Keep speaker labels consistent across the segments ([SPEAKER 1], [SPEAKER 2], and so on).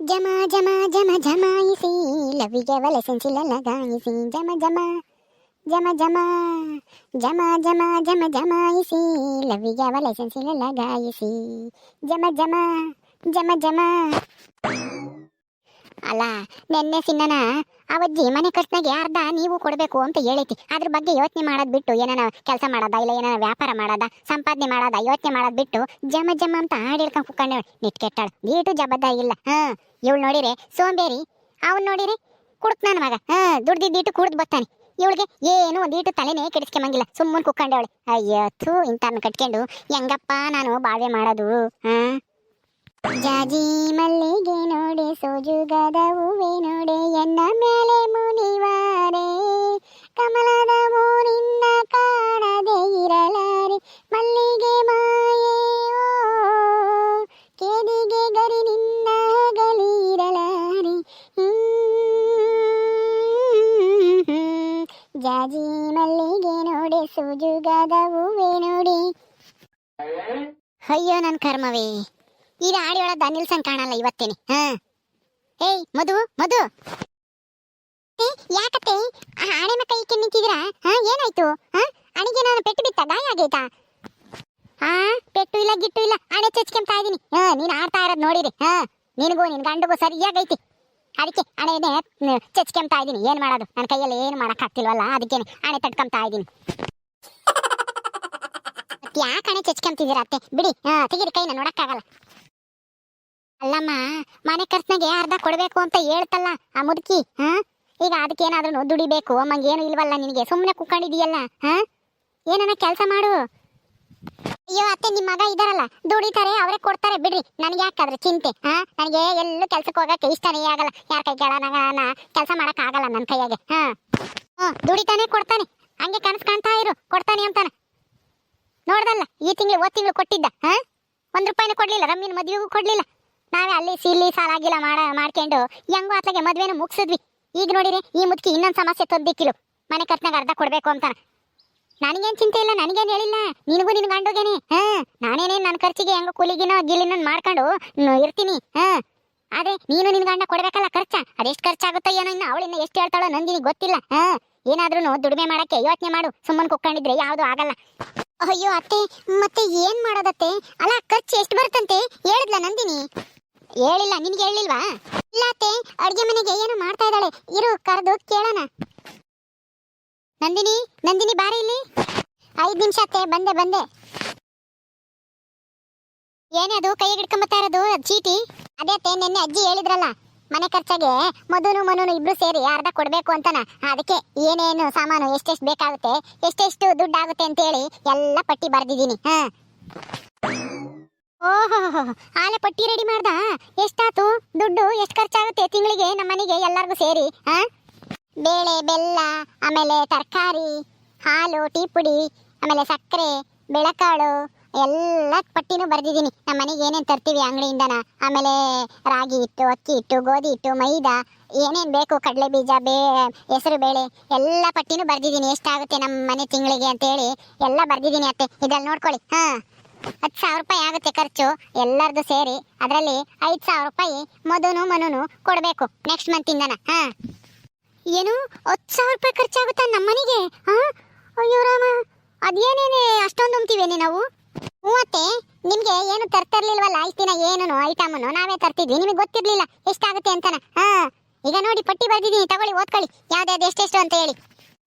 [SPEAKER 1] ಜಮ ಜಮ ಜಮ ಜಮಾಯಿಸಿ ಲವಿಗೆ ಒಲೆ ಸೆನ್ಸಿಲ ಲಗಾಯಿಸಿ ಜಮ ಜಮ ಜಮ ಜಮ ಜಮ ಜಮ ಜಮ ಜಮಾಯಿಸಿ ಲವಿಗೆ ಒಲೆ ಸೆನ್ಸಿಲ ಲಗಾಯಿಸಿ ಜಮ ಜಮ ಜಮ ಜಮ ಅಲ್ಲ ನೆನ್ನೆ ಸಿನ್ನನ ಅವಜ್ಜಿ ಮನೆ ಖರ್ಚಿನಾಗೆ ಅರ್ಧ ನೀವು ಕೊಡಬೇಕು ಅಂತ ಹೇಳೈತಿ ಅದ್ರ ಬಗ್ಗೆ ಯೋಚನೆ ಮಾಡೋದು ಬಿಟ್ಟು ಏನಾನ ಕೆಲಸ ಮಾಡೋದ ಇಲ್ಲ ಏನಾನ ವ್ಯಾಪಾರ ಮಾಡೋದ ಸಂಪಾದನೆ ಮಾಡೋದ ಯೋಚನೆ ಮಾಡೋದು ಬಿಟ್ಟು ಜಮ ಜಮ ಅಂತ ಹಾಡಿಡ್ಕೊಂಡು ಕುಕ್ಕಂಡು ನಿಟ್ ಕೆಟ್ಟಾಳು ಗೀಟು ಜಬದ ಇಲ್ಲ ಹಾ ಇವಳು ನೋಡಿರಿ ಸೋಂಬೇರಿ. ಅವ್ನ್ ನೋಡಿರಿ ಕುಡ್ತ ನನ್ನ ಮಗ. ಹಾ ದುಡ್ದಿದ್ದೀಟು ಕುಡ್ದು ಬರ್ತಾನೆ ಇವಳಿಗೆ ಏನು ಒಂದೀಟು ತಲೆನೇ ಕೆಡಿಸ್ಕೊಂಬಂಗಿಲ್ಲ. ಸುಮ್ಮನೆ ಕುಕ್ಕಂಡವಳೆ ಅಯ್ಯೋ, ಥೂ ಇಂಥವ್ನ ಕಟ್ಕೊಂಡು ಹೆಂಗಪ್ಪ ನಾನು ಬಾಳ್ವೆ ಮಾಡೋದು? ಹಾ? ಜಾಜಿ ಮಲ್ಲಿಗೆ ನೋಡಿ, ಸೋಜುಗದ ಹೂವೆ ನೋಡೆ, ಎನ್ನ ಮೇಲೆ ಮುನಿವಾರೆ. ಕಮಲದ ಊರಿನ ಕಾಣದೆ ಇರಲಾರೆ ಅಯ್ಯೋ ನನ್ನ ಕರ್ಮವೇ. ಈಗ ಆಡಿಯೊಳದ ನಿಲ್ಸಂಗ್ ಕಾಣಲ್ಲ, ಇವತ್ತೇನೆ. ಏಯ್, ಮಧು ಮಧು. ಯಾಕತ್ತೆ? ಆಣೆ ಮಕ್ಕ ಹಾ, ಏನಾಯ್ತು? ಅಣಿಗೆ ನಾನು ಪೆಟ್ಟು ಬಿತ್ತ? ಗಾಯ ಆಗೈತಾ ಹಾ ಪೆಟ್ಟು ಇಲ್ಲ, ಗಿಟ್ಟು ಇಲ್ಲ. ಆಣೆ ಚಚ್ಕೊಂತಾ ಇದೀನಿ. ಹಾ, ನೀನ್ ಆಡ್ತಾ ಇರೋದ್ ನೋಡಿರಿ. ಹಾ, ನಿನಗೂ ನಿನ್ ಗಂಡಗೂ ಸರಿಯಾಗೈತಿ. ಅದಕ್ಕೆ ಹಣೆನೆ ಚಚ್ಕೊಂತಾ ಇದೀನಿ. ಏನ್ ಮಾಡೋದು? ನನ್ನ ಕೈಯಲ್ಲಿ ಏನು ಮಾಡಕ್ ಆಗ್ತಿಲ್ವಲ್ಲ ಅದಕ್ಕೇನೆ ಹಣೆ ತಟ್ಕೊಂತಾ ಇದೀನಿ. ಯಾಕೆ ಹಣೆ ಚಚ್ಕೊಂತಿದ್ದೀರಾ ಅತ್ತೆ? ಬಿಡಿ ತೆಗೀರಿ ಕೈನ, ನೋಡಕ್ಕಾಗಲ್ಲ. ಅಲ್ಲಮ್ಮ, ಮನೆ ಖರ್ಚಿನಾಗೆ ಅರ್ಧ ಕೊಡ್ಬೇಕು ಅಂತ ಹೇಳ್ತಲ್ಲ ಆ ಮುದುಕಿ ಹಾ ಈಗ ಅದಕ್ಕೇನಾದ್ರೂ ದುಡಿಬೇಕು, ಅಮ್ಮಂಗೆ ಏನು ಇಲ್ವಲ್ಲ ನಿನಗೆ? ಸುಮ್ಮನೆ ಕುಕ್ಕೊಂಡಿದೀಯಲ್ಲ ಹಾ ಏನನ್ನ ಕೆಲಸ ಮಾಡು? ಅಯ್ಯೋ ಅತ್ತೆ ನಿಮ್ಮ ಮಗ ಇದಾರಲ್ಲ, ದುಡಿತಾರೆ, ಅವರೇ ಕೊಡ್ತಾರೆ, ಬಿಡ್ರಿ. ನನಗೆ ಯಾಕಾದ್ರೆ ಚಿಂತೆ ಹಾ ನನಗೆ ಎಲ್ಲೂ ಕೆಲ್ಸಕ್ಕೆ ಹೋಗಕ್ಕೆ ಇಷ್ಟನೇ ಆಗಲ್ಲ. ಯಾರ ಕೈ ಕೆಳ ಕೆಲಸ ಮಾಡಕ್ ಆಗಲ್ಲ ನನ್ನ ಕೈಯಾಗೆ ಹಾ ಹ್ಞೂ ದುಡಿತಾನೆ, ಕೊಡ್ತಾನೆ. ಹಂಗೆ ಕನಸು ಕಾಣ್ತಾ ಇರು, ಕೊಡ್ತಾನೆ ಅಂತಾನ. ನೋಡ್ದಲ್ಲ, ಈ ತಿಂಗಳು ಓದ್ ತಿಂಗಳು ಕೊಟ್ಟಿದ್ದ, ಹಾ? ಒಂದ್ ರೂಪಾಯಿನೂ ಕೊಡ್ಲಿಲ್ಲ ರಮ್ಮಿನ ಮದ್ವೆಗೂ ಕೊಡ್ಲಿಲ್ಲ. ನಾವೇ ಅಲ್ಲಿ ಸಿಲ್ಲಿ ಸಾಲಾಗಿಲ್ಲ ಮಾಡ, ಮಾಡ್ಕೊಂಡು ಹೆಂಗೋ ಅತ್ಲಾಗೆ ಮದ್ವೆನ ಮುಗಿಸಿದ್ವಿ. ಈಗ ನೋಡಿರಿ, ಈ ಮುದುಕಿ ಇನ್ನೊಂದು ಸಮಸ್ಯೆ ತೊದ್ದಿಕ್ಕಿಲು. ಮನೆ ಕರ್ತನಾಗ ಅರ್ಧ ಕೊಡ್ಬೇಕು ಅಂತಾನ. ನನಗೇನು ಚಿಂತೆ ಇಲ್ಲ, ನನಗೇನು ಹೇಳಿಲ್ಲ. ನಿನಗೂ ನಿನ್ ಗಂಡೋಗೇನೆ, ಹಾ? ನಾನೇನೇನು ನನ್ನ ಖರ್ಚಿಗೆ ಹೆಂಗೋ ಕೂಲಿಗಿನೋ ಗಿಲಿನೋ ಮಾಡ್ಕೊಂಡು ಇರ್ತೀನಿ, ಹಾ? ಆದ್ರೆ ನೀನು ನಿನ್ ಗಂಡ ಕೊಡ್ಬೇಕಲ್ಲ ಖರ್ಚ. ಅದೆಷ್ಟು ಖರ್ಚಾಗುತ್ತೋ ಏನೋ ಇನ್ನು ಅವಳಿನ್ನ ಎಷ್ಟು ಹೇಳ್ತಾಳೋ ನಂದಿನಿ ಗೊತ್ತಿಲ್ಲ, ಹಾ? ಏನಾದ್ರೂ ದುಡಿಮೆ ಮಾಡಕ್ಕೆ ಯೋಚನೆ ಮಾಡು. ಸುಮ್ಮನೆ ಕುಕ್ಕೊಂಡಿದ್ರೆ ಯಾವುದು ಆಗಲ್ಲ. ಅಯ್ಯೋ ಅತ್ತೆ, ಮತ್ತೆ ಏನ್ ಮಾಡೋದತ್ತೆ? ಅಲ್ಲ, ಖರ್ಚು ಎಷ್ಟು ಬರುತ್ತಂತೆ? ಹೇಳಿದ್ಲ ನಂದಿನಿ? ಹೇಳಿಲ್ಲ, ನಿನ್ಗೆ ಹೇಳಿಲ್ವಾ? ಇಲ್ಲ ಅತ್ತೆ, ಅಡ್ಗೆ ಮನೆಗೆ ಏನು ಮಾಡ್ತಾ ಇದ್ದಾಳೆ. ಇರು, ಕರೆದು ಕೇಳೋಣ. ನಂದಿನಿ ನಂದಿನಿ ಬಾರಿ ಇಲ್ಲಿ. ಐದು ನಿಮಿಷ ಅತ್ತೆ, ಬಂದೆ ಬಂದೆ. ಏನೇ ಅದು, ಕೈಗೆ ಹಿಡ್ಕೊಂಬತ್ತಾ ಇರೋದು, ಚೀಟಿ? ಅದೇ ಅತ್ತೆ, ನಿನ್ನೆ ಅಜ್ಜಿ ಹೇಳಿದ್ರಲ್ಲ. ಮನೆ ಖರ್ಚಾಗೆ ಮಧುನು ಮನುನು ಇಬ್ರು ಸೇರಿ ಅರ್ಧ ಕೊಡ್ಬೇಕು ಅಂತನ. ಅದಕ್ಕೆ ಏನೇನು ಸಾಮಾನು ಎಷ್ಟೆಷ್ಟು ಬೇಕಾಗುತ್ತೆ, ಎಷ್ಟೆಷ್ಟು ದುಡ್ಡು ಆಗುತ್ತೆ ಅಂತ ಹೇಳಿ ಎಲ್ಲ ಪಟ್ಟಿ ಬರೆದಿದ್ದೀನಿ. ಹಾ. ಓಹೋ, ಆಲೆ ಪಟ್ಟಿ ರೆಡಿ ಮಾಡ್ದ? ಎಷ್ಟಾತು? ದುಡ್ಡು ಎಷ್ಟು ಖರ್ಚಾಗುತ್ತೆ ತಿಂಗಳಿಗೆ ನಮ್ಮ ಮನೆಗೆ ಎಲ್ಲರಿಗೂ ಸೇರಿ, ಹಾ? ಬೇಳೆ, ಬೆಲ್ಲ, ಆಮೇಲೆ ತರಕಾರಿ, ಹಾಲು, ಟೀ ಪುಡಿ, ಆಮೇಲೆ ಸಕ್ಕರೆ, ಬೆಳಕಾಳು ಎಲ್ಲ ಪಟ್ಟಿನೂ ಬರ್ದಿದ್ದೀನಿ. ನಮ್ಮ ಮನೆಗೆ ಏನೇನು ತರ್ತೀವಿ ಅಂಗಡಿಯಿಂದನ? ಆಮೇಲೆ ರಾಗಿ ಇಟ್ಟು ಅಕ್ಕಿ ಇಟ್ಟು ಗೋಧಿ ಇಟ್ಟು ಮೈದಾ, ಏನೇನು ಬೇಕು, ಕಡಲೆ ಬೀಜ, ಬೇ, ಹೆಸರು ಬೇಳೆ, ಎಲ್ಲ ಪಟ್ಟಿನೂ ಬರ್ದಿದ್ದೀನಿ. ಎಷ್ಟಾಗುತ್ತೆ ನಮ್ಮ ಮನೆ ತಿಂಗಳಿಗೆ ಅಂತೇಳಿ ಎಲ್ಲ ಬರ್ದಿದ್ದೀನಿ ಅತ್ತೆ. ಇದ್ರಲ್ಲಿ ನೋಡ್ಕೊಳ್ಳಿ. ಹಾಂ, ಹತ್ತು ಸಾವಿರ ರೂಪಾಯಿ ಆಗುತ್ತೆ ಖರ್ಚು. ಎಲ್ಲರದು ಸೇರಿ ಅದರಲ್ಲಿ ಐದು ಸಾವಿರ ರೂಪಾಯಿ ಮದುನು ಮನುನು ಕೊಡಬೇಕು ನೆಕ್ಸ್ಟ್ ಮಂತಿಂದನ ಹಾಂ. ಏನು? ಹತ್ತು ಸಾವಿರ ರೂಪಾಯಿ ಖರ್ಚಾಗುತ್ತಾ ನಮ್ಮ ಮನೆಗೆ? ಹಾಂ? ಅಯ್ಯೋ ರಾಮ, ಅದೇನೇನೆ ಅಷ್ಟೊಂದು ಉಮ್ತೀವೇನೆ ನಾವು? ಮೂವತ್ತೆ? ನಿಮ್ಗೆ ಏನು ತರ್ತಿರ್ಲಿಲ್ವಲ್ಲ? ಇಷ್ಟು ದಿನ ಏನು ಐಟಮನ್ನು ನಾವೇ ತರ್ತಿದ್ವಿ. ನಿಮಗೆ ಗೊತ್ತಿರ್ಲಿಲ್ಲ. ಎಷ್ಟಾಗುತ್ತೆ ಅಂತನ. ಹಾ. ಈಗ ನೋಡಿ, ಪಟ್ಟಿ ಬರ್ದಿದ್ದೀನಿ. ತಗೊಳ್ಳಿ, ಓದ್ಕೊಳ್ಳಿ. ಯಾವ್ದಾವ್ದು ಎಷ್ಟೆಷ್ಟು ಅಂತ ಹೇಳಿ.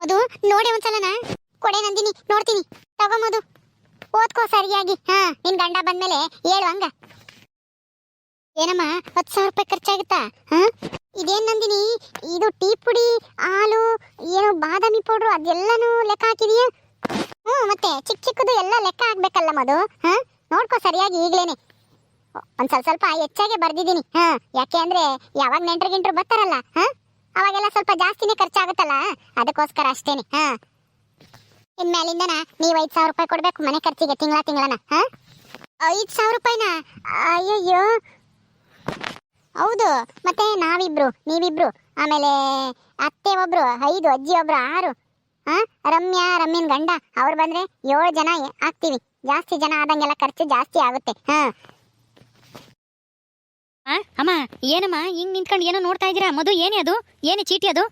[SPEAKER 1] ಅದು ನೋಡಿ ಒಂದ್ಸಲನ? ಕೊಡೆ ನಂದಿನಿ, ನೋಡ್ತೀನಿ. ತಗೊಂಬೋದು ಓದ್ಕೋ ಸರಿಯಾಗಿ. ಹಾ, ನಿನ್ ಗಂಡ ಬಂದ್ಮೇಲೆ ಹೇಳು ಹಂಗ. ಏನಮ್ಮ, ಹತ್ತು ಸಾವಿರ ರೂಪಾಯಿ ಖರ್ಚಾಗುತ್ತಾ? ಹಾ? ಇದೇನ್ ನಂದಿನಿ? ಇದು ಟೀ ಪುಡಿ, ಹಾಲು, ಏನು ಬಾದಾಮಿ ಪೌಡ್ರು, ಅದೆಲ್ಲನೂ ಲೆಕ್ಕ ಹಾಕಿದೀಯಾ? ಹ್ಞೂ ಮತ್ತೆ ಚಿಕ್ಕ ಚಿಕ್ಕದು ಎಲ್ಲ ಲೆಕ್ಕ ಹಾಕ್ಬೇಕಲ್ಲ ಮದು ಹಾ? ನೋಡ್ಕೋ ಸರಿಯಾಗಿ ಈಗ್ಲೇನೆ. ಒಂದ್ ಸ್ವಲ್ಪ ಸ್ವಲ್ಪ ಹೆಚ್ಚಾಗೆ ಬರ್ದಿದ್ದೀನಿ, ಹಾ? ಯಾಕೆ ಅಂದ್ರೆ ಯಾವಾಗ ನೆಂಟ್ರು ಗಿಂಟ್ರು ಬರ್ತಾರಲ್ಲ, ಹಾ? ಅವಾಗೆಲ್ಲ ಸ್ವಲ್ಪ ಜಾಸ್ತಿನೇ ಖರ್ಚಾಗುತ್ತಲ್ಲ, ಅದಕ್ಕೋಸ್ಕರ ಅಷ್ಟೇನೆ, ಹಾ? ಇನ್ಮೇಲಿಂದನ ನೀವ್ ಐದ್ ಸಾವಿರ ರೂಪಾಯಿ ಕೊಡ್ಬೇಕು ಮನೆ ಖರ್ಚಿಗೆ ತಿಂಗಳ ತಿಂಗಳನ, ಹಾ? ಐದು ಸಾವಿರ ರೂಪಾಯಿನ? ಅಯ್ಯಯ್ಯೋ. ಹೌದು, ಮತ್ತೆ ನಾವಿಬ್ರು, ನೀವಿಬ್ರು, ಆಮೇಲೆ ಅತ್ತೆ ಒಬ್ರು, ಐದು, ಅಜ್ಜಿ ಒಬ್ರು, ಆರು ಹಾ ರಮ್ಯಾ ರಮ್ಯನ್ ಗಂಡ ಅವ್ರು ಬಂದ್ರೆ ಏಳು ಜನ ಆಗ್ತೀವಿ. ಜಾಸ್ತಿ ಜನ ಆದಂಗೆಲ್ಲ ಖರ್ಚು ಜಾಸ್ತಿ ಆಗುತ್ತೆ. ಹಾ.
[SPEAKER 2] ಅಮ್ಮ ಏನಮ್ಮ? ಹಿಂಗ್ ನಿಂತ್ಕೊಂಡು ಏನೋ ನೋಡ್ತಾ ಇದ್ದೀರಾ? ಮಧು ಏನೇ ಅದು? ಏನೇ ಚೀಟಿ ಅದು?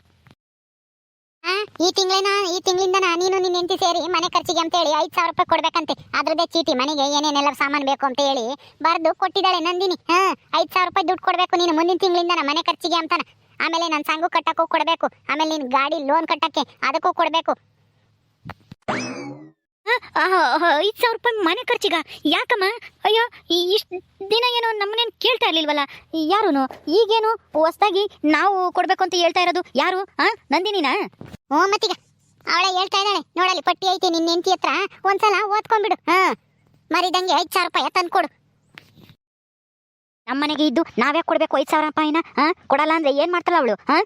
[SPEAKER 1] ಆ ಈ ತಿಂಗಳೇನ ಈ ತಿಂಗಳಿಂದ ನೀನು ನಿನ್ನ ಹೆಂಡತಿ ಸೇರಿ ಮನೆ ಖರ್ಚಿಗೆ ಅಂತ ಹೇಳಿ ಐದ್ ಸಾವಿರ ರೂಪಾಯಿ ಕೊಡ್ಬೇಕಂತೆ. ಅದ್ರದ್ದೇ ಚೀಟಿ ಮನೆಗೆ ಏನೇನೆಲ್ಲ ಸಾಮಾನು ಬೇಕು ಅಂತ ಹೇಳಿ ಬರ್ದು ಕೊಟ್ಟಿದ್ದಾಳೆ ನಂದಿನಿ. ಹಾ ಐದು ಸಾವಿರ ರೂಪಾಯಿ ದುಡ್ಡು ಕೊಡ್ಬೇಕು ನೀನು ಮುಂದಿನ ತಿಂಗಳಿಂದ ಮನೆ ಖರ್ಚಿಗೆ ಅಂತಾನ. ಆಮೇಲೆ ನನ್ನ ಸಂಘ ಕಟ್ಟಕ್ಕೂ ಕೊಡಬೇಕು. ಆಮೇಲೆ ನಿನ್ನ ಗಾಡಿ ಲೋನ್ ಕಟ್ಟಕ್ಕೆ ಅದಕ್ಕೂ ಕೊಡಬೇಕು.
[SPEAKER 2] ಐದ್ ಸಾವಿರ ರೂಪಾಯಿ ಮನೆ ಖರ್ಚಿಗ. ಯಾಕಮ್ಮ? ಅಯ್ಯೋ ಇಷ್ಟು ದಿನ ಏನೋ ನಮ್ಮನೇನು ಕೇಳ್ತಾ ಇರ್ಲಿಲ್ವಲ್ಲ? ಯಾರುನು? ಈಗೇನು ಹೊಸದಾಗಿ ನಾವು ಕೊಡ್ಬೇಕು ಅಂತ ಹೇಳ್ತಾ ಇರೋದು ಯಾರು? ಹಾ ನಂದಿನಿನಾ
[SPEAKER 1] ಓ ಮತ್ತೀಗ. ಅವಳೇ ಹೇಳ್ತಾ ಇದ್ದಾಳೆ. ನೋಡಲ್ಲಿ ಪಟ್ಟಿ ಐತಿ ನಿನ್ನ ಹೆಂಡತಿ ಹತ್ರ. ಒಂದ್ಸಲ ಓದ್ಕೊಂಡ್ಬಿಡು. ಹಾ ಮರಿದಂಗೆ ಐದ್ ಸಾವಿರ ರೂಪಾಯಿ ತಂದ್ಕೊಡು.
[SPEAKER 2] ನಮ್ಮನೆಗೆ ಇದ್ದು ನಾವ್ಯಾಕೆ ಕೊಡ್ಬೇಕು? ಐದು ಸಾವಿರ ರೂಪಾಯಿನ ಹಾ ಕೊಡಲ್ಲ ಅಂದ್ರೆ ಏನ್ ಮಾಡ್ತಾಳ ಅವಳು ಹಾ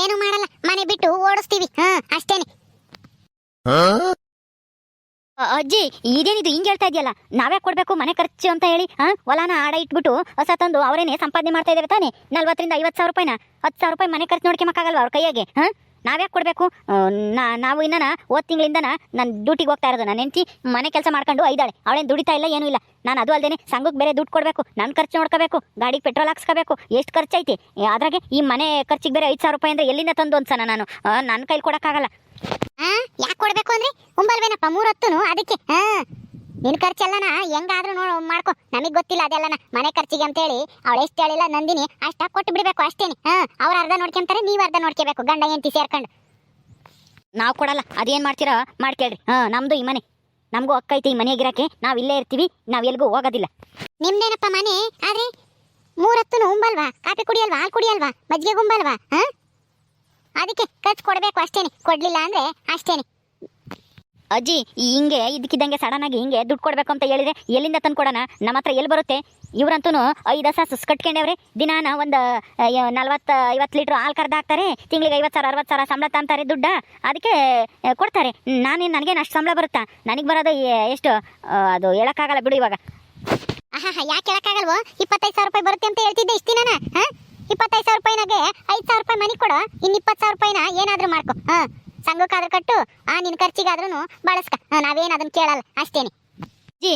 [SPEAKER 1] ಏನು ಮಾಡಲ್ಲ ಮನೆ ಬಿಟ್ಟು ಓಡಿಸ್ತೀವಿ ಹಾ? ಅಷ್ಟೇನೆ
[SPEAKER 2] ಅಜ್ಜಿ ಇದೇನಿದು ಹಿಂಗೆ ಹೇಳ್ತಾ ಇದೆಯಲ್ಲ? ನಾವ್ಯಾಕೆ ಕೊಡ್ಬೇಕು ಮನೆ ಖರ್ಚು ಅಂತ ಹೇಳಿ ಹಾ ಹೊಲಾನ ಆಡ ಇಟ್ಬಿಟ್ಟು ಹೊಸ ತಂದು ಅವರೇನೆ ಸಂಪಾದನೆ ಮಾಡ್ತಾ ಇದ್ದಾರೆ ತಾನೆ? ನಲ್ವತ್ತರಿಂದ ಐವತ್ತು ಸಾವಿರ ರೂಪಾಯಿನ ಹತ್ತು ಸಾವಿರ ರೂಪಾಯಿ ಮನೆ ಖರ್ಚು ನೋಡ್ಕೊಳಕ್ಕಾಗಲ್ವ ಅವ್ರ ಕೈಯಾಗೆ ಹಾ ನಾವ್ಯಾಕೆ ಕೊಡಬೇಕು? ನಾವು ಇನ್ನ ಓದ್ ತಿಂಗಳಿಂದ ನಾನು ಡ್ಯೂಟಿಗೆ ಹೋಗ್ತಾ ಇರೋದು. ನನ್ನ ಹೆಂಡತಿ ಮನೆ ಕೆಲಸ ಮಾಡ್ಕೊಂಡು ಐದಾಳೆ. ಅವಳೇನು ದುಡಿತಾ ಇಲ್ಲ, ಏನೂ ಇಲ್ಲ. ನಾನು ಅದು ಅಲ್ಲದೆ ಸಂಘಕ್ಕೆ ಬೇರೆ ದುಡ್ಡು ಕೊಡಬೇಕು. ನನ್ನ ಖರ್ಚು ನೋಡ್ಕೋಬೇಕು. ಗಾಡಿಗೆ ಪೆಟ್ರೋಲ್ ಹಾಕ್ಸ್ಕೋಬೇಕು. ಎಷ್ಟು ಖರ್ಚೈತಿ? ಅದ್ರಾಗೆ ಈ ಮನೆ ಖರ್ಚಿಗೆ ಬೇರೆ ಐದು ಸಾವಿರ ರೂಪಾಯಿ ಅಂದ್ರೆ ಎಲ್ಲಿಂದ ತಂದು ಅನ್ಸನ ನಾನು? ನನ್ನ ಕೈಲಿ ಕೊಡೋಕ್ಕಾಗಲ್ಲ.
[SPEAKER 1] ಯಾಕೆ ಕೊಡಬೇಕು ಅಂದರೆ? ಉಂಬಲ್ವೇನಪ್ಪ? ಮೂರೊತ್ತುನು ಅದಕ್ಕೆ ಹಾ ನಿನ್ ಖರ್ಚೆಲ್ಲನ ಹೆಂಗಾದ್ರೂ ನೋ ಮಾಡ್ಕೊ. ನಮಗ್ ಗೊತ್ತಿಲ್ಲ ಅದೆಲ್ಲನ. ಮನೆ ಖರ್ಚಿಗೆ ಅಂತ ಹೇಳಿ ಅವಳು ಎಷ್ಟು ಹೇಳಿಲ್ಲ ನಂದಿನಿ. ಅಷ್ಟ ಕೊಟ್ಟು ಬಿಡ್ಬೇಕು ಅಷ್ಟೇನೆ. ಹಾ, ಅವ್ರ ಅರ್ಧ ನೋಡ್ಕೊಂತಾರೆ ನೀವು ಅರ್ಧ ನೋಡ್ಕೋಬೇಕು, ಗಂಡ, ಹೆಂಡತಿ ಸೇರ್ಕೊಂಡು.
[SPEAKER 2] ನಾವು ಕೊಡಲ್ಲ. ಅದೇನ್ ಮಾಡ್ತೀರಾ ಮಾಡ್ಕೇಳ್ರಿ ಹಾ, ನಮ್ದು ಈ ಮನೆ. ನಮಗೂ ಅಕ್ಕ ಈ ಈ ಮನೆಯಾಗಿರಕ್ಕೆ ನಾವು ಇಲ್ಲೇ ಇರ್ತೀವಿ, ನಾವು ಎಲ್ಗೂ ಹೋಗೋದಿಲ್ಲ.
[SPEAKER 1] ನಿಮ್ದೇನಪ್ಪ ಮನೆ? ಆದ್ರೆ ಮೂರತ್ತು ಉಂಬಲ್ವಾ? ಕಾಫಿ ಕುಡಿಯಲ್ವಾ? ಹಾಲು ಕುಡಿಯಲ್ವಾ? ಮಜ್ಜಿಗೆ ಗುಂಬಲ್ವಾ? ಹಾ? ಅದಕ್ಕೆ ಖರ್ಚು ಕೊಡ್ಬೇಕು ಅಷ್ಟೇನೆ. ಕೊಡ್ಲಿಲ್ಲ ಅಂದ್ರೆ ಅಷ್ಟೇನೆ.
[SPEAKER 2] ಅಜ್ಜಿ, ಹಿಂಗೆ ಇದಕ್ಕಿದ್ದಂಗೆ ಸಡನ್ ಆಗಿ ಹಿಂಗೆ ದುಡ್ಡು ಕೊಡ್ಬೇಕು ಅಂತ ಹೇಳಿದ್ರೆ ಎಲ್ಲಿಂದ ತಂದು ಕೊಡೋಣ? ನಮ್ಮ ಹತ್ರ ಎಲ್ಲಿ ಬರುತ್ತೆ? ಇವರಂತೂ ಐದು ಹಸ ಕಟ್ಕೊಂಡವ್ರೆ. ದಿನಾನ ಒಂದು ನಲ್ವತ್ತು ಐವತ್ತು ಲೀಟ್ರ್ ಹಾಲು ಕರ್ದು ಹಾಕ್ತಾರೆ. ತಿಂಗಳಿಗೆ ಐವತ್ತು ಸಾವಿರ, ಅರವತ್ತು ಸಾವಿರ ಸಂಬಳ ತಂತಾರೆ ದುಡ್ಡ. ಅದಕ್ಕೆ ಕೊಡ್ತಾರೆ. ನಾನೇನು, ನನಗೇನು ಅಷ್ಟು ಸಂಬಳ ಬರುತ್ತಾ? ನನಗೆ ಬರೋದು ಎಷ್ಟು ಅದು ಹೇಳೋಕ್ಕಾಗಲ್ಲ ಬಿಡು ಇವಾಗ.
[SPEAKER 1] ಯಾಕೆ ಹೇಳೋಕ್ಕಾಗಲ್ವೋ? ಇಪ್ಪತ್ತೈದು ಸಾವಿರ ರೂಪಾಯಿ ಬರುತ್ತೆ ಅಂತ ಹೇಳ್ತಿದ್ದೆ ಇಷ್ಟು ದಿನನ, ಹಾ? ಇಪ್ಪತ್ತೈದು ಸಾವಿರ ರೂಪಾಯಿನಾಗೆ ಐದು ಸಾವಿರ ರೂಪಾಯಿ ಮನೆ ಕೊಡು. ಇನ್ನು ಇಪ್ಪತ್ತು ಸಾವಿರ ರೂಪಾಯಿನ ಏನಾದರೂ ಮಾಡ್ಕೊ, ಹಾ? ಸಂಘಕ್ಕಾದ್ರೂ ಕಟ್ಟು, ಆ ನಿನ್ನ ಖರ್ಚಿಗಾದ್ರೂ ಬಳಸ್ಕ. ನಾವೇನು ಅದನ್ನ ಕೇಳಲ್ಲ, ಅಷ್ಟೇನೆ.
[SPEAKER 2] ಜಿ,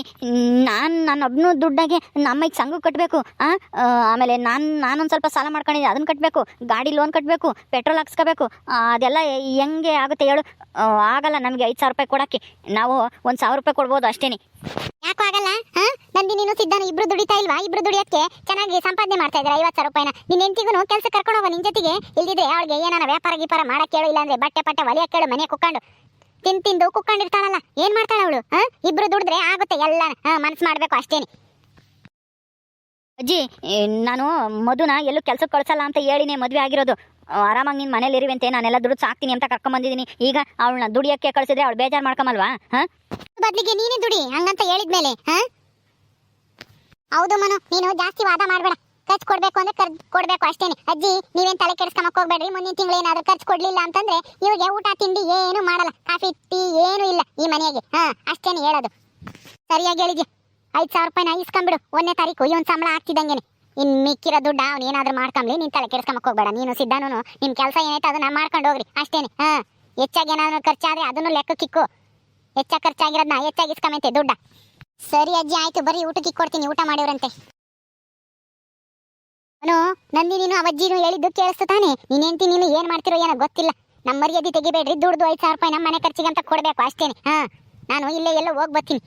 [SPEAKER 2] ನಾನು ನನ್ನ ಒಬ್ಬನು ದುಡ್ಡಾಗೆ ನಮ್ಮೈಗೆ ಸಂಘ ಕಟ್ಟಬೇಕು ಆಮೇಲೆ ನಾನು, ನಾನೊಂದು ಸ್ವಲ್ಪ ಸಾಲ ಮಾಡ್ಕೊಂಡಿದ್ದೆ ಅದನ್ನ ಕಟ್ಟಬೇಕು ಗಾಡಿ ಲೋನ್ ಕಟ್ಟಬೇಕು ಪೆಟ್ರೋಲ್ ಹಾಕ್ಸ್ಕೋಬೇಕು ಅದೆಲ್ಲ ಹೆಂಗೆ ಆಗುತ್ತೆ ಹೇಳು. ಆಗಲ್ಲ, ನಮಗೆ ಐದು ಸಾವಿರ ರೂಪಾಯಿ ಕೊಡೋಕ್ಕೆ. ನಾವು ಒಂದು ಸಾವಿರ ರೂಪಾಯಿ ಕೊಡ್ಬೋದು ಅಷ್ಟೇನೆ.
[SPEAKER 1] ಆಗಲ್ಲ? ಹಾ? ನಂದಿ, ನೀನು ಸಿದ್ಧಾನು ಇಬ್ರು ದುಡಿತಾ ಇಲ್ವಾ? ಇಬ್ರು ದುಡಿಯೋಕ್ಕೆ ಚೆನ್ನಾಗಿ ಸಂಪಾದನೆ ಮಾಡ್ತಾ ಇದ್ದಾರೆ ಐವತ್ತು ಸಾವಿರ ರೂಪಾಯಿನ. ನಿನ್ನ ಹೆಂಡತಿಗೂ ಕೆಲಸ ಕರ್ಕೊಂಡು ಹೋಗೋ, ನಿನ್ ಜೊತೆಗೆ. ಇಲ್ದಿದ್ರೆ ಅವಳಿಗೆ ಏನಾನ ವ್ಯಾಪಾರ ಗೀಪಾರ ಮಾಡಕ್ಕೆ ಹೇಳು ಇಲ್ಲಾಂದ್ರೆ ಬಟ್ಟೆ ಪಟ್ಟೆ ಒಲೆ ಕೇಳು, ಮನೆ ಕುಕ್ಕೊಂಡು. ತಿನ್, ತಿಂದು ಕುಕ್ಕೊಂಡಿರ್ತಾಳಲ್ಲ, ಏನ್ ಮಾಡ್ತಾಳ ಅವಳು? ಇಬ್ರು ದುಡಿದ್ರೆ ಆಗುತ್ತೆ ಎಲ್ಲ. ಮನ್ಸು ಮಾಡ್ಬೇಕು ಅಷ್ಟೇನೆ.
[SPEAKER 2] ಅಜ್ಜಿ ನಾನು ಮಧುನ ಎಲ್ಲೂ ಕೆಲ್ಸಕ್ಕೆ ಕಳ್ಸಲ್ಲ ಅಂತ ಹೇಳಿನೇ ಮದುವೆ ಆಗಿರೋದು. ಆರಾಮಾಗಿ ನಿನ್ನ ಮನೇಲಿ ಇರುವಂತೆ, ನಾನೆಲ್ಲ ದುಡ್ಡು ಸಾಕ್ತೀನಿ ಅಂತ ಕರ್ಕೊಂಬಂದಿದ್ದೀನಿ ಈಗ ಅವಳನ್ನ ದುಡಿಯೋಕ್ಕೆ ಕಳಿಸಿದ್ರೆ ಅವಳು ಬೇಜಾರು ಮಾಡ್ಕೊಂಬಲ್ವಾ? ಹಾಂ?
[SPEAKER 1] ಬದಲಿಗೆ ನೀನೇ ದುಡಿ, ಹಂಗಂತ ಹೇಳಿದ್ಮೇಲೆ, ಹಾ? ಹೌದು ಮನು, ನೀನು ಜಾಸ್ತಿ ವಾದ ಮಾಡಬೇಡ. ಖರ್ಚು ಕೊಡ್ಬೇಕು ಅಂದ್ರೆ ಖರ್ಚು ಕೊಡಬೇಕು ಅಷ್ಟೇನೆ. ಅಜ್ಜಿ, ನೀವೇನು ತಲೆ ಕೆಡಿಸ್ಕೊಂಬಕ್ಕೆ ಹೋಗ್ಬೇಡ್ರಿ ಮುಂದಿನ ತಿಂಗಳು ಏನಾದರೂ ಖರ್ಚು ಕೊಡಲಿಲ್ಲ ಅಂತಂದ್ರೆ ಇವ್ರಿಗೆ ಊಟ, ತಿಂಡಿ ಏನು ಮಾಡಲ್ಲ. ಕಾಫಿ, ಟೀ ಏನು ಇಲ್ಲ ಈ ಮನೆಗೆ. ಹಾಂ, ಅಷ್ಟೇನೆ ಹೇಳೋದು. ಸರಿಯಾಗಿ ಹೇಳಿದ್ಯಾ? ಐದು ಸಾವಿರ ರೂಪಾಯಿನ ಇಸ್ಕೊಂಬಿಡು ಒಂದನೇ ತಾರೀಕು, ಇವನ್ ಸಂಬಳ ಆಗ್ತಿದ್ದಂಗೆನೆ. ಇನ್ ಮಿಕ್ಕಿರೋ ದುಡ್ಡ ಅವ್ನು ಏನಾದ್ರೂ ಮಾಡ್ಕೊಂಬ್ಲಿ, ನೀನ್ ತಲೆ ಕೆಡಿಸ್ಕೊಂಬಕ್ ಹೋಗ್ಬೇಡ. ನೀನು ಸಿದ್ಧಾನು ನಿಮ್ ಕೆಲಸ ಏನೈತೆ ಅದನ್ನ ಮಾಡ್ಕೊಂಡು ಹೋಗ್ರಿ. ಅಷ್ಟೇನೆ. ಹಾ, ಹೆಚ್ಚಾಗಿ ಏನಾದ್ರು ಖರ್ಚಾದ್ರೆ ಅದನ್ನು ಲೆಕ್ಕಕ್ಕಿಕ್ಕು ಹೆಚ್ಚಾಗಿ ಖರ್ಚಾಗಿರೋದನ್ನ ಹೆಚ್ಚಾಗಿ ಇಸ್ಕೊಂಬಂತೆ ದುಡ್ಡ. ಸರಿ ಅಜ್ಜಿ, ಆಯ್ತು. ಬರೀ ಊಟಕ್ಕೆ ಕೊಡ್ತೀನಿ, ಊಟ ಮಾಡಿವ್ರಂತೆ. ಅವನು, ನಂದಿ ನೀನು ಹೇಳಿದ್ದು ಕೇಳಿಸ್ತು ತಾನೆ? ನೀನೇಂತಿ ನೀನು ಏನ್ ಮಾಡ್ತಿರೋ ಏನೋ ಗೊತ್ತಿಲ್ಲ. ನಮ್ಮ ಮರ್ಯಾದೆ ತೆಗಿಬೇಡ್ರಿ. ದುಡ್ದು ಐದು ಸಾವಿರ ರೂಪಾಯಿ ನಮ್ಮ ಮನೆ ಖರ್ಚಿಗೆ ಅಂತ ಕೊಡ್ಬೇಕು, ಅಷ್ಟೇನೆ. ಹಾ, ನಾನು ಇಲ್ಲೇ ಎಲ್ಲೋ ಹೋಗಿ ಬರ್ತೀನಿ.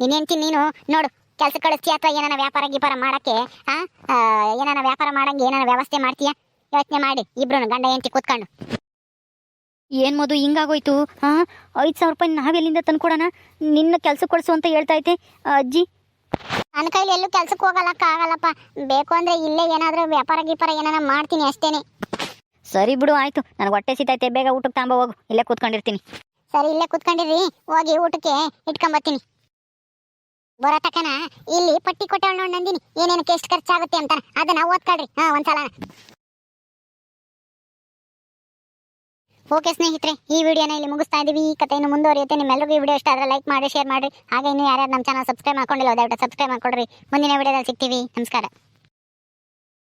[SPEAKER 1] ನೀನೇಂತಿ ನೀನು ನೋಡು. ಕೆಲಸ ಕಳಿಸ್ತೀಯ ಅಥವಾ ಏನಾನ ವ್ಯಾಪಾರ ಗೀಪಾರ ಮಾಡಕ್ಕೆ ಹಾ ಆ, ಏನಾನ ವ್ಯಾಪಾರ ಮಾಡಂಗೆ ಏನಾನ ವ್ಯವಸ್ಥೆ ಮಾಡ್ತೀಯಾ? ಯೋಚನೆ ಮಾಡಿ ಇಬ್ರು ಗಂಡ ಹೆಂಡ್ತಿ ಕೂತ್ಕೊಂಡು.
[SPEAKER 2] ಏನು ಮದು ಹಿಂಗಾಗೋಯ್ತು? ಹಾಂ ಐದು ಸಾವಿರ ರೂಪಾಯಿ ನಾವೆಲ್ಲಿಂದ ತಂದ್ಕೊಡೋಣ? ನಿನ್ನ ಕೆಲ್ಸಕ್ಕೆ ಕೊಡ್ಸು ಅಂತ ಹೇಳ್ತಾ ಐತೆ ಅಜ್ಜಿ.
[SPEAKER 1] ನನ್ನ ಕೈಲಿ ಎಲ್ಲೂ ಕೆಲ್ಸಕ್ಕೆ ಹೋಗಲ್ಲಕ್ಕ ಆಗಲ್ಲಪ್ಪ. ಬೇಕು ಅಂದ್ರೆ ಇಲ್ಲೇ ಏನಾದ್ರೂ ವ್ಯಾಪಾರ ಗೀಪಾರ ಏನಾನ ಮಾಡ್ತೀನಿ ಅಷ್ಟೇನೆ.
[SPEAKER 2] ಸರಿ ಬಿಡು ಆಯ್ತು. ನನಗೆ ಹೊಟ್ಟೆ ಸಿತೈತೆ ಬೇಗ ಊಟಕ್ಕೆ ತಾಂಬ ಹೋಗು. ಇಲ್ಲೇ ಕೂತ್ಕೊಂಡಿರ್ತೀನಿ.
[SPEAKER 1] ಸರಿ ಇಲ್ಲೇ ಕೂತ್ಕೊಂಡಿರಿ. ಹೋಗಿ ಊಟಕ್ಕೆ ಇಟ್ಕೊಂಬತ್ತೀನಿ. ಬರೋ ತಕನ ಇಲ್ಲಿ ಪಟ್ಟಿ ಕೊಟ್ಟವಳು ನೋಡಿ ನಂದಿನಿ. ಏನೇನಕ್ಕೆ ಎಷ್ಟು ಖರ್ಚಾಗುತ್ತೆ ಅಂತ ಅದನ್ನ ಓದ್ಕೊಳ್ರಿ. ಹಾ, ಒಂದ್ಸಲ. ಓಕೆ ಸ್ನೇಹಿತರೆ, ಈ ವಿಡಿಯೋನ ಇಲ್ಲಿ ಮುಗಿಸ್ತಾ ಇದೀವಿ. ಈ ಕಥೆಯನ್ನು ಮುಂದುವರಿಯುತ್ತೆ. ನಿಮ್ಮೆಲ್ಲರಿಗೂ ಈ ವಿಡಿಯೋ ಇಷ್ಟ ಆದರೆ ಲೈಕ್ ಮಾಡಿ ಶೇರ್ ಮಾಡಿ. ಹಾಗೆ ಇನ್ನು ಯಾರ್ಯಾರು ನಮ್ಮ ಚಾನಲ್ ಸಬ್ಸ್ಕ್ರೈಬ್ ಮಾಡ್ಕೊಂಡಿಲ್ಲ, ದಯವಿಟ್ಟು ಸಬ್ಸ್ಕ್ರೈಬ್ ಮಾಡ್ಕೊಡ್ರಿ. ಮುಂದಿನ ವಿಡಿಯೋದಲ್ಲಿ ಸಿಗ್ತೀವಿ. ನಮಸ್ಕಾರ.